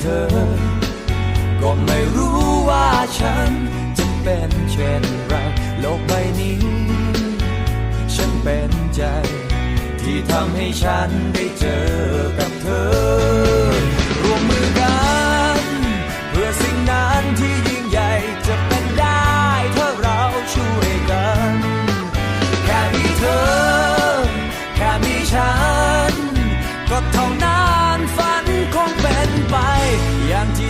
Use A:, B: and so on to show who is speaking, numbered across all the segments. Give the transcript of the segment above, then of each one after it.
A: เธอ ก็ไม่รู้ว่าฉันจะเป็นเช่นไร โลกใบนี้ ฉันเป็นใจ ที่ทำให้ฉันได้เจอกับ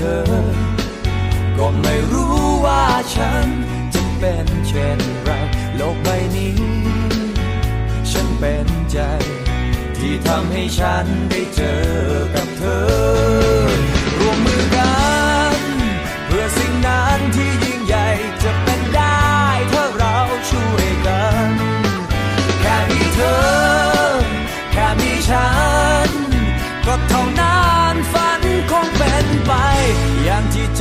A: เธอ ก็ไม่รู้ว่าฉันจะเป็นเช่นไรโลกใบนี้ ฉันเป็นใจ ที่ทำให้ฉันได้เจอกับเธอ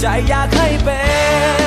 A: ใจอยากให้เป็น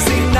A: see he